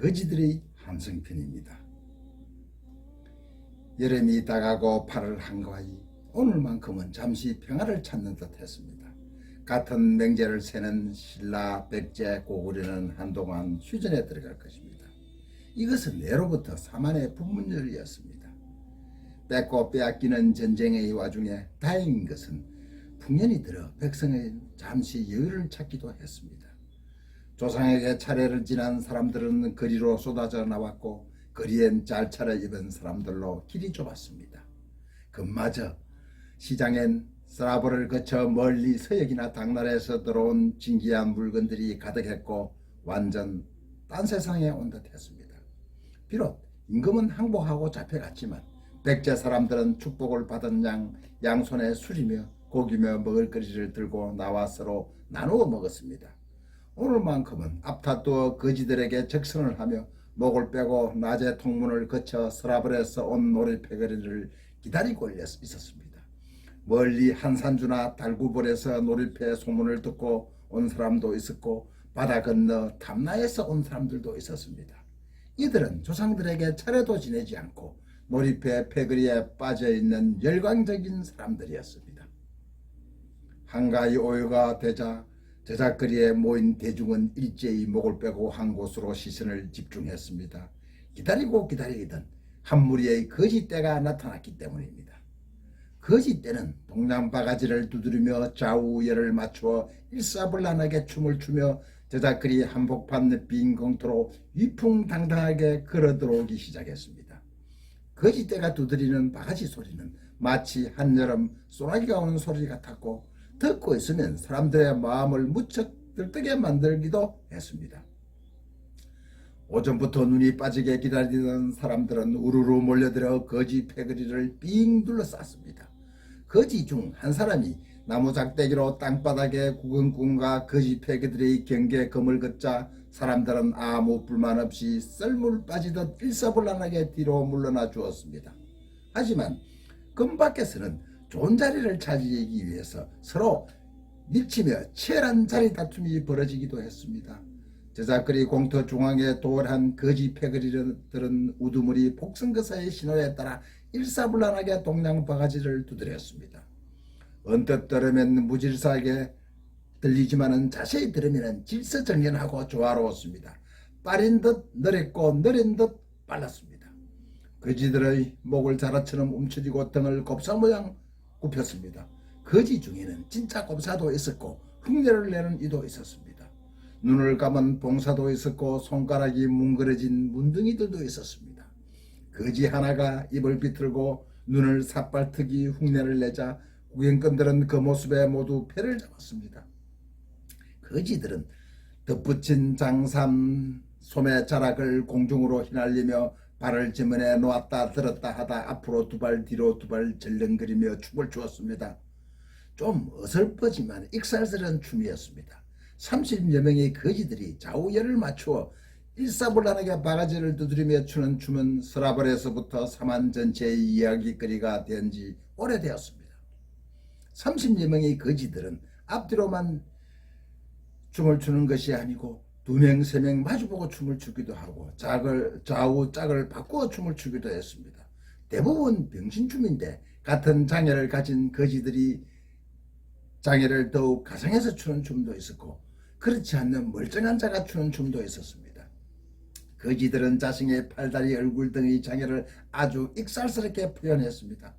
거지들의 함성편입니다. 여름이 다가고 8월 한가위 오늘만큼은 잠시 평화를 찾는 듯 했습니다. 같은 맹제를 세는 신라, 백제, 고구려는 한동안 휴전에 들어갈 것입니다. 이것은 내로부터 사만의 분문열이었습니다. 뺏고 빼앗기는 전쟁의 와중에 다행인 것은 풍년이 들어 백성은 잠시 여유를 찾기도 했습니다. 조상에게 차례를 지난 사람들은 거리로 쏟아져 나왔고 거리엔 잘 차려 입은 사람들로 길이 좁았습니다. 그마저 시장엔 스라브를 거쳐 멀리 서역이나 당나라에서 들어온 진기한 물건들이 가득했고 완전 딴 세상에 온 듯했습니다. 비록 임금은 항복하고 잡혀갔지만 백제 사람들은 축복을 받은 양 양손에 술이며 고기며 먹을거리를 들고 나와 서로 나누어 먹었습니다. 오늘만큼은 앞다투어 거지들에게 적선을 하며 목을 빼고 낮에 통문을 거쳐 서라벌에서 온 놀이패거리를 기다리고 있었습니다. 멀리 한산주나 달구벌에서 놀이패 소문을 듣고 온 사람도 있었고 바다 건너 탐나에서 온 사람들도 있었습니다. 이들은 조상들에게 차례도 지내지 않고 놀이패 패거리에 빠져있는 열광적인 사람들이었습니다. 한가위 오유가 되자 저작거리에 모인 대중은 일제히 목을 빼고 한 곳으로 시선을 집중했습니다. 기다리고 기다리던 한 무리의 거짓대가 나타났기 때문입니다. 거짓대는 동남바가지를 두드리며 좌우열을 맞추어 일사불란하게 춤을 추며 저작거리 한복판 빈 공터로 위풍당당하게 걸어 들어오기 시작했습니다. 거짓대가 두드리는 바가지 소리는 마치 한여름 소나기가 오는 소리 같았고 듣고 있으면 사람들의 마음을 무척 들뜨게 만들기도 했습니다. 오전부터 눈이 빠지게 기다리던 사람들은 우르르 몰려들어 거지 패거리를 삥 둘러쌌습니다. 거지 중 한 사람이 나무 작대기로 땅바닥에 구근꾼과 거지 패거들의 경계 검을 걷자 사람들은 아무 불만 없이 썰물 빠지듯 일사불란하게 뒤로 물러나 주었습니다. 하지만 금 밖에서는 좋은 자리를 차지하기 위해서 서로 밀치며 치열한 자리 다툼이 벌어지기도 했습니다. 저작거리 공터 중앙에 도열한 거지 패거리들은 우두머리 복성거사의 신호에 따라 일사불란하게 동양 바가지를 두드렸습니다. 언뜻 들으면 무질서하게 들리지만은 자세히 들으면 질서정연하고 조화로웠습니다. 빠른 듯 느렸고 느린 듯 빨랐습니다. 거지들의 목을 자라처럼 움츠리고 등을 곱사 모양 굽혔습니다. 거지 중에는 진짜 곱사도 있었고 흉내를 내는 이도 있었습니다. 눈을 감은 봉사도 있었고 손가락이 뭉그러진 문둥이들도 있었습니다. 거지 하나가 입을 비틀고 눈을 삿발트기 흉내를 내자 구경꾼들은 그 모습에 모두 패를 잡았습니다. 거지들은 덧붙인 장삼 소매 자락을 공중으로 휘날리며 발을 지문에 놓았다 들었다 하다 앞으로 두 발 뒤로 두 발 절렁거리며 춤을 추었습니다. 좀 어설퍼지만 익살스러운 춤이었습니다. 30여 명의 거지들이 좌우열을 맞추어 일사불란하게 바가지를 두드리며 추는 춤은 서라벌에서부터 사만 전체의 이야기거리가 된 지 오래되었습니다. 30여 명의 거지들은 앞뒤로만 춤을 추는 것이 아니고 두 명, 세 명 마주보고 춤을 추기도 하고 짝을, 좌우 짝을 바꾸어 춤을 추기도 했습니다. 대부분 병신춤인데 같은 장애를 가진 거지들이 장애를 더욱 가상해서 추는 춤도 있었고 그렇지 않는 멀쩡한 자가 추는 춤도 있었습니다. 거지들은 자신의 팔다리 얼굴 등의 장애를 아주 익살스럽게 표현했습니다.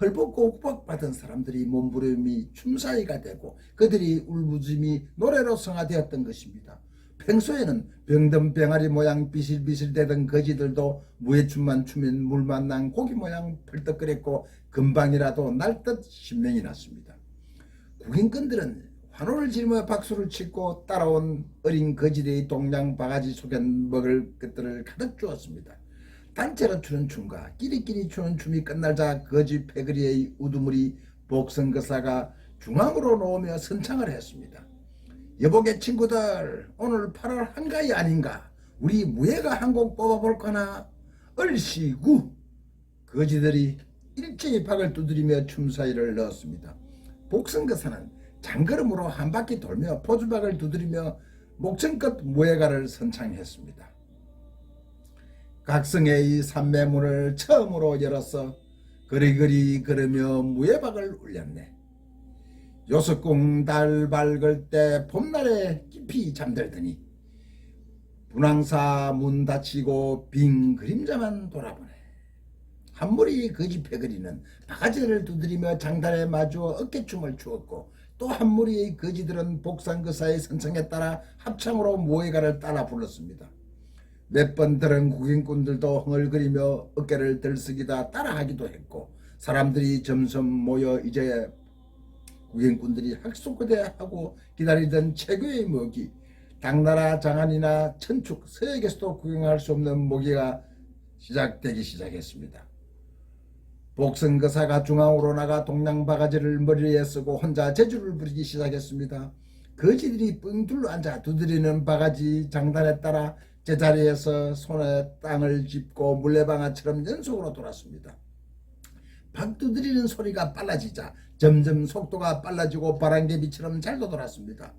헐벗고 구박받은 사람들이 몸부림이 춤사위가 되고 그들이 울부짖음이 노래로 성화되었던 것입니다. 평소에는 병든 병아리 모양 비실비실대던 거지들도 무예춤만 추면 물만 난 고기 모양 펄떡거렸고 금방이라도 날 듯 신명이 났습니다. 구경꾼들은 환호를 지르며 박수를 치고 따라온 어린 거지들의 동양 바가지 속엔 먹을 것들을 가득 주었습니다. 단체로 추는 춤과 끼리끼리 추는 춤이 끝날자 거지 패거리의 우두머리 복성거사가 중앙으로 놓으며 선창을 했습니다. 여보게 친구들 오늘 8월 한가위 아닌가 우리 무예가 한 곡 뽑아볼까나 얼씨구 거지들이 일제히 박을 두드리며 춤사위를 넣었습니다. 복성거사는 장걸음으로 한 바퀴 돌며 포주박을 두드리며 목청껏 무예가를 선창했습니다. 각성의 삼매문을 처음으로 열어서 그리그리 걸으며 무예박을 울렸네. 요석궁 달 밝을 때 봄날에 깊이 잠들더니 분황사 문 닫히고 빈 그림자만 돌아보네. 한 무리 거지패 그리는 바가지를 두드리며 장단에 마주어 어깨춤을 추었고 또한 무리의 거지들은 복상거사의 선청에 따라 합창으로 모해가를 따라 불렀습니다. 몇 번 들은 구경꾼들도 흥얼거리며 어깨를 들썩이다 따라하기도 했고 사람들이 점점 모여 이제 구경꾼들이 학속거대하고 기다리던 최고의 먹이 당나라 장안이나 천축 서역에서도 구경할 수 없는 모기가 시작되기 시작했습니다. 복성거사가 중앙으로 나가 동양바가지를 머리에 쓰고 혼자 제주를 부리기 시작했습니다. 거지들이 뻥 둘러 앉아 두드리는 바가지 장단에 따라 제자리에서 손에 땅을 짚고 물레방아처럼 연속으로 돌았습니다. 박 두드리는 소리가 빨라지자 점점 속도가 빨라지고 바람개비처럼 잘 도 돌았습니다.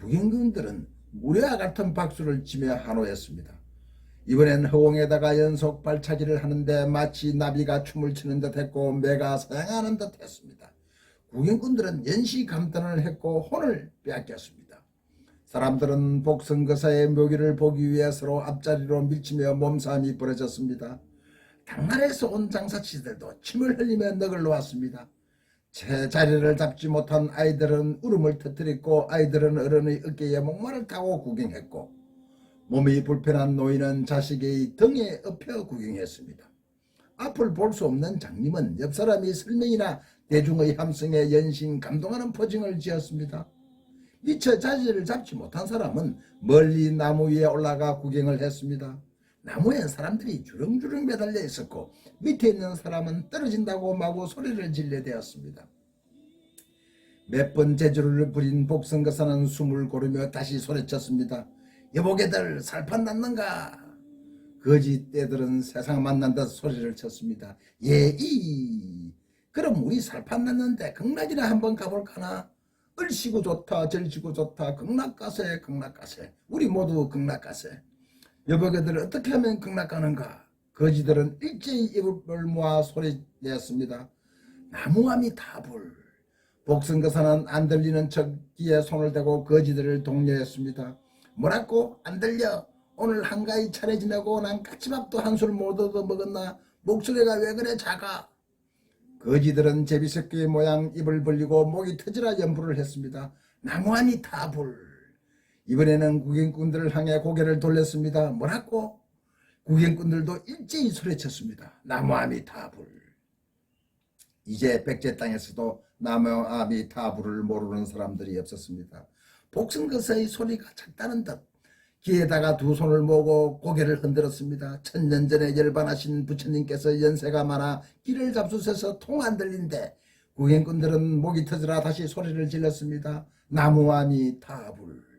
구경꾼들은 무례와 같은 박수를 치며 한호했습니다. 이번엔 허공에다가 연속 발차기를 하는데 마치 나비가 춤을 추는 듯 했고 매가 사양하는 듯 했습니다. 구경꾼들은 연시 감탄을 했고 혼을 빼앗겼습니다. 사람들은 복성거사의 묘기를 보기 위해 서로 앞자리로 밀치며 몸싸움이 벌어졌습니다. 당나라에서 온 장사치들도 침을 흘리며 넋을 놓았습니다. 제 자리를 잡지 못한 아이들은 울음을 터뜨렸고 아이들은 어른의 어깨에 목마를 타고 구경했고 몸이 불편한 노인은 자식의 등에 엎여 구경했습니다. 앞을 볼 수 없는 장님은 옆 사람이 설명이나 대중의 함성에 연신 감동하는 포징을 지었습니다. 미처 자리를 잡지 못한 사람은 멀리 나무 위에 올라가 구경을 했습니다. 나무엔 사람들이 주렁주렁 매달려 있었고 밑에 있는 사람은 떨어진다고 마구 소리를 질러대었습니다. 몇 번 제주를 부린 복성거사는 숨을 고르며 다시 소리쳤습니다. 여보게들 살판 났는가? 거지 떼들은 세상 만난다 소리를 쳤습니다. 예이 그럼 우리 살판 났는데 극락이나 한번 가볼까나? 을시고 좋다 절시고 좋다 극락 가세 극락 가세 우리 모두 극락 가세 여보게들 어떻게 하면 극락가는가? 거지들은 일제히 입을 모아 소리냈습니다. 나무함이 다불. 복승거사는 안 들리는 척 귀에 손을 대고 거지들을 독려했습니다. 뭐라고? 안 들려. 오늘 한가위 차례 지내고 난 까치밥도 한술못 얻어 먹었나? 목소리가 왜 그래 작아 거지들은 제비새끼 모양 입을 벌리고 목이 터지라 연부를 했습니다. 나무하니 타불 이번에는 구경꾼들을 향해 고개를 돌렸습니다. 뭐라고? 구경꾼들도 일제히 소리쳤습니다. 나무하미 타불. 이제 백제 땅에서도 나무하미 타불을 모르는 사람들이 없었습니다. 복승거사의 소리가 작다는 듯 귀에다가 두 손을 모고 고개를 흔들었습니다. 천년 전에 열반하신 부처님께서 연세가 많아 귀를 잡수셔서 통 안 들린데 구경꾼들은 목이 터지라 다시 소리를 질렀습니다. 나무아미 타불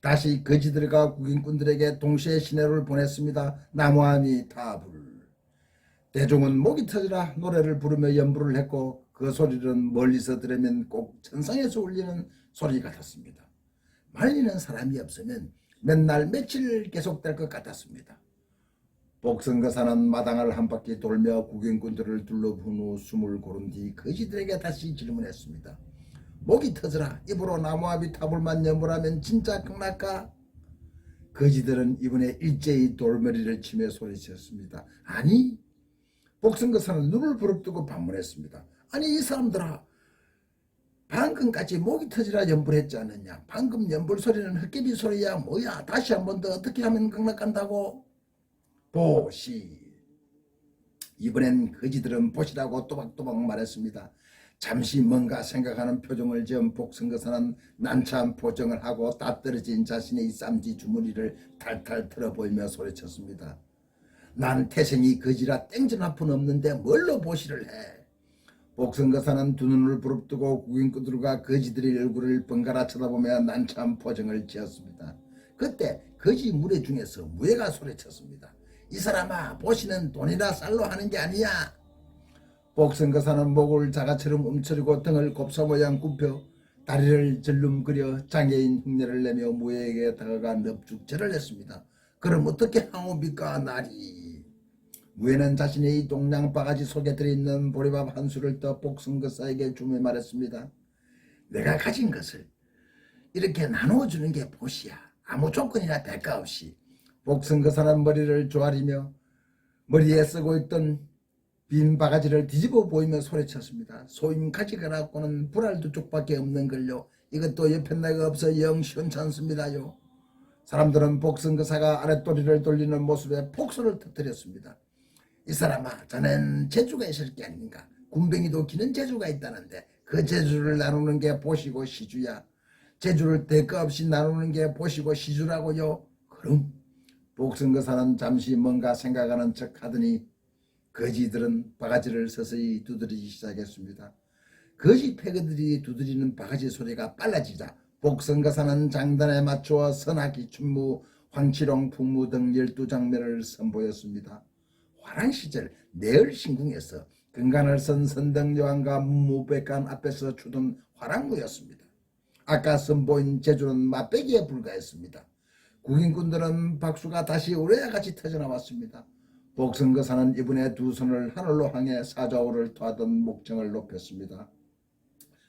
다시 거지들과 구경꾼들에게 동시에 신호를 보냈습니다. 나무아미 타불 대중은 목이 터지라 노래를 부르며 연부를 했고 그 소리는 멀리서 들으면 꼭 천상에서 울리는 소리 같았습니다. 말리는 사람이 없으면 몇날 며칠 계속될 것 같았습니다. 복성거사는 마당을 한 바퀴 돌며 구경꾼들을 둘러본 후 숨을 고른 뒤 거지들에게 다시 질문했습니다. 목이 터져라. 입으로 나무아비 타불만 연불하면 진짜 극락가? 거지들은 이번에 일제히 돌머리를 치며 소리쳤습니다. 아니 복성거사는 눈을 부릅뜨고 반문했습니다. 아니 이 사람들아 방금까지 목이 터지라 연불했지 않느냐? 방금 연불 소리는 헛개비 소리야. 뭐야? 다시 한 번 더 어떻게 하면 극락 간다고? 보시. 이번엔 거지들은 보시라고 또박또박 말했습니다 잠시 뭔가 생각하는 표정을 지은 복승거사는 난처한 표정을 하고 따떨어진 자신의 쌈지 주머니를 탈탈 털어보이며 소리쳤습니다 난 태생이 거지라 땡전 한 푼 없는데 뭘로 보시를 해 복성거사는 두 눈을 부릅뜨고 구경꾼들과 거지들의 얼굴을 번갈아 쳐다보며 난처한 포정을 지었습니다. 그때 거지 무례 중에서 무예가 소리쳤습니다. 이 사람아 보시는 돈이나 쌀로 하는 게 아니야. 복성거사는 목을 자가처럼 움츠리고 등을 곱사 모양 굽혀 다리를 절름거려 장애인 흉내를 내며 무예에게 다가가 넙죽 절을 했습니다. 그럼 어떻게 하옵니까 나리? 무에는 자신의 동양 바가지 속에 들어있는 보리밥 한 수를 떠 복승거사에게 주며 말했습니다. 내가 가진 것을 이렇게 나누어 주는 게 보시야. 아무 조건이나 대가 없이 복승거사는 머리를 조아리며 머리에 쓰고 있던 빈 바가지를 뒤집어 보이며 소리쳤습니다. 소임 가지가 갖고는 불알 두 쪽밖에 없는 걸요. 이것도 옆에 내가 없어 영 시원찮습니다요. 사람들은 복승거사가 아랫도리를 돌리는 모습에 폭소를 터뜨렸습니다. 이 사람아 자넨 재주가 있을 게 아닌가. 군뱅이도 기는 재주가 있다는데 그 재주를 나누는 게 보시고 시주야. 재주를 대가 없이 나누는 게 보시고 시주라고요. 그럼 복승거사는 잠시 뭔가 생각하는 척 하더니 거지들은 바가지를 서서히 두드리기 시작했습니다. 거지 패거들이 두드리는 바가지 소리가 빨라지자 복성가사는 장단에 맞추어 선악기 춘무, 황치롱 풍무 등 열두 장면을 선보였습니다. 화랑 시절 내을 신궁에서 근간을 쓴 선덕여왕과 문무백관 앞에서 추던 화랑무였습니다. 아까 선보인 제주는 맛배기에 불과했습니다. 국인군들은 박수가 다시 우레와 같이 터져나왔습니다. 복성거사는 이분의 두 손을 하늘로 향해 사자오를 토하던 목청을 높였습니다.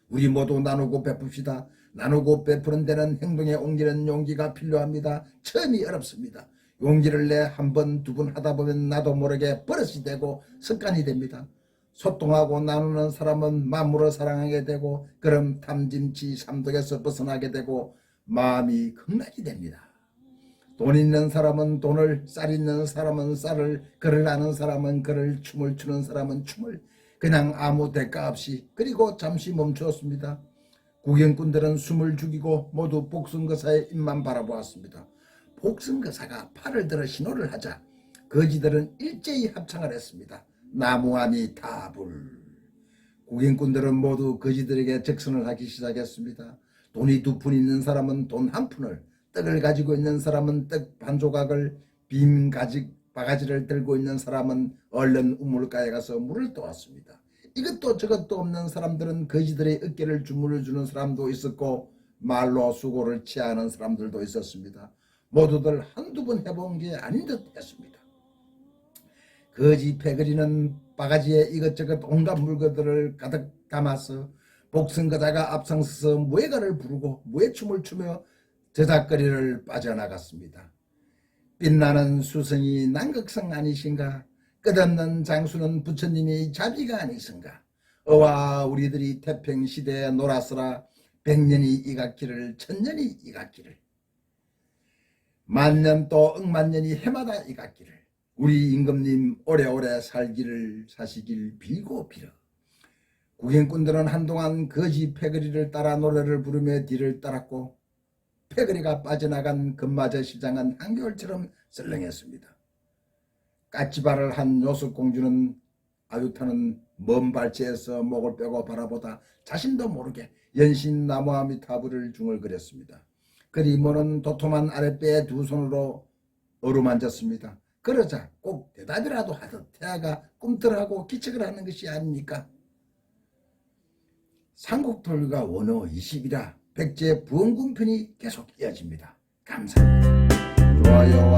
우리 모두 나누고 베풉시다. 나누고 베푸는 데는 행동에 옮기는 용기가 필요합니다. 처음이 어렵습니다. 용기를 내 한 번, 두 번 하다 보면 나도 모르게 버릇이 되고 습관이 됩니다. 소통하고 나누는 사람은 마음으로 사랑하게 되고 그럼 탐짐치 삼독에서 벗어나게 되고 마음이 극락이 됩니다. 돈 있는 사람은 돈을, 쌀 있는 사람은 쌀을, 글을 아는 사람은 글을, 춤을 추는 사람은 춤을 그냥 아무 대가 없이 그리고 잠시 멈추었습니다. 구경꾼들은 숨을 죽이고 모두 복승거사의 입만 바라보았습니다. 복승거사가 팔을 들어 신호를 하자 거지들은 일제히 합창을 했습니다. 나무아미 타불. 구경꾼들은 모두 거지들에게 적선을 하기 시작했습니다. 돈이 두 푼 있는 사람은 돈 한 푼을, 떡을 가지고 있는 사람은 떡 반 조각을, 빔 가지 바가지를 들고 있는 사람은 얼른 우물가에 가서 물을 떠왔습니다. 이것도 저것도 없는 사람들은 거지들의 어깨를 주물러 주는 사람도 있었고 말로 수고를 취하는 사람들도 있었습니다. 모두들 한두 번 해본 게 아닌 듯 했습니다. 거지 패거리는 바가지에 이것저것 온갖 물건들을 가득 담아서 복승거다가 앞장서서 무예가를 부르고 무예춤을 추며 저작거리를 빠져나갔습니다. 빛나는 수성이 남극성 아니신가? 끝없는 장수는 부처님이 자비가 아니신가? 어와 우리들이 태평시대에 놀았으라 백년이 이각기를 천년이 이각기를 만년 또 억만년이 해마다 이각기를 우리 임금님 오래오래 살기를 사시길 빌고 빌어 구경꾼들은 한동안 거지 패거리를 따라 노래를 부르며 뒤를 따랐고 패거리가 빠져나간 금마저 시장은 한겨울처럼 썰렁했습니다. 까치발을 한 요술공주는 아유타는 먼 발치에서 목을 빼고 바라보다 자신도 모르게 연신 나무아미타불을 중얼거렸습니다. 그 이모는 도톰한 아랫배에 두 손으로 어루만졌습니다. 그러자 꼭 대답이라도 하듯 태아가 꿈틀하고 기척을 하는 것이 아닙니까? 삼국돌과 원어 20이라 백제 부원군편이 계속 이어집니다. 감사합니다. 좋아요와